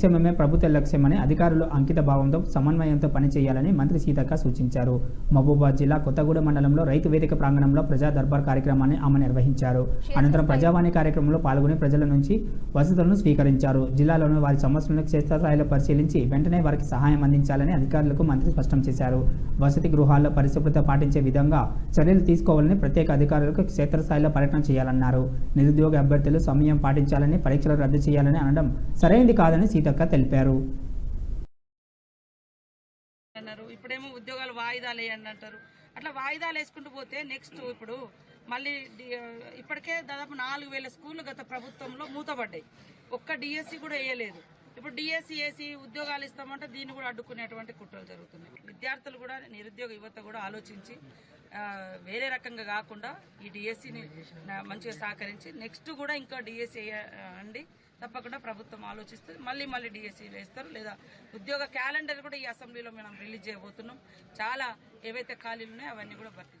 లక్ష్యమే ప్రభుత్వ లక్ష్యమని అధికారులు అంకిత భావంతో సమన్వయంతో పనిచేయాలని మంత్రి సీతక్క సూచించారు. మహబూబాద్ జిల్లా కొత్తగూడెం మండలంలో రైతు వేదిక ప్రాంగణంలో ప్రజా దర్బార్ కార్యక్రమాన్ని ఆమె నిర్వహించారు. అనంతరం ప్రజావాణి కార్యక్రమంలో పాల్గొని ప్రజల నుంచి వసతులను స్వీకరించారు. జిల్లాలోని వారి సమస్యలను క్షేత్రస్థాయిలో పరిశీలించి వెంటనే వారికి సహాయం అందించాలని అధికారులకు మంత్రి స్పష్టం చేశారు. వసతి గృహాల్లో పరిశుభ్రత పాటించే విధంగా చర్యలు తీసుకోవాలని ప్రత్యేక అధికారులకు క్షేత్రస్థాయిలో పర్యటన చేయాలన్నారు. నిరుద్యోగ అభ్యర్థులు సమయం పాటించాలని పరీక్షలు రద్దు చేయాలని అనడం సరైనది కాదని సీతక్క తెలిపారు. అన్నారు. ఇప్పుడేమో ఉద్యోగాలు వాయిదాలు వేయండి అంటారు అట్లా వాయిదాలు వేసుకుంటూ పోతే నెక్స్ట్ ఇప్పుడు మళ్ళీ ఇప్పటికే దాదాపు నాలుగు వేల స్కూళ్ళు గత ప్రభుత్వంలో మూతపడ్డాయి. ఒక్క డిఎస్సి కూడా వేయలేదు. ఇప్పుడు డిఎస్సి వేసి ఉద్యోగాలు ఇస్తామంటే దీన్ని కూడా అడ్డుకునేటువంటి కుట్రలు జరుగుతున్నాయి. విద్యార్థులు కూడా నిరుద్యోగ యువత కూడా ఆలోచించి వేరే రకంగా కాకుండా ఈ డిఎస్సిని మంచిగా సహకరించి నెక్స్ట్ కూడా ఇంకా డిఎస్సి అండి తప్పకుండా ప్రభుత్వం ఆలోచిస్తుంది. మళ్ళీ మళ్ళీ డిఎస్సీ వేస్తారు. లేదా ఉద్యోగ క్యాలెండర్ కూడా ఈ అసెంబ్లీలో మనం రిలీజ్ చేయబోతున్నాం. చాలా ఏవైతే ఖాళీలు ఉన్నాయో అవన్నీ కూడా భర్తీ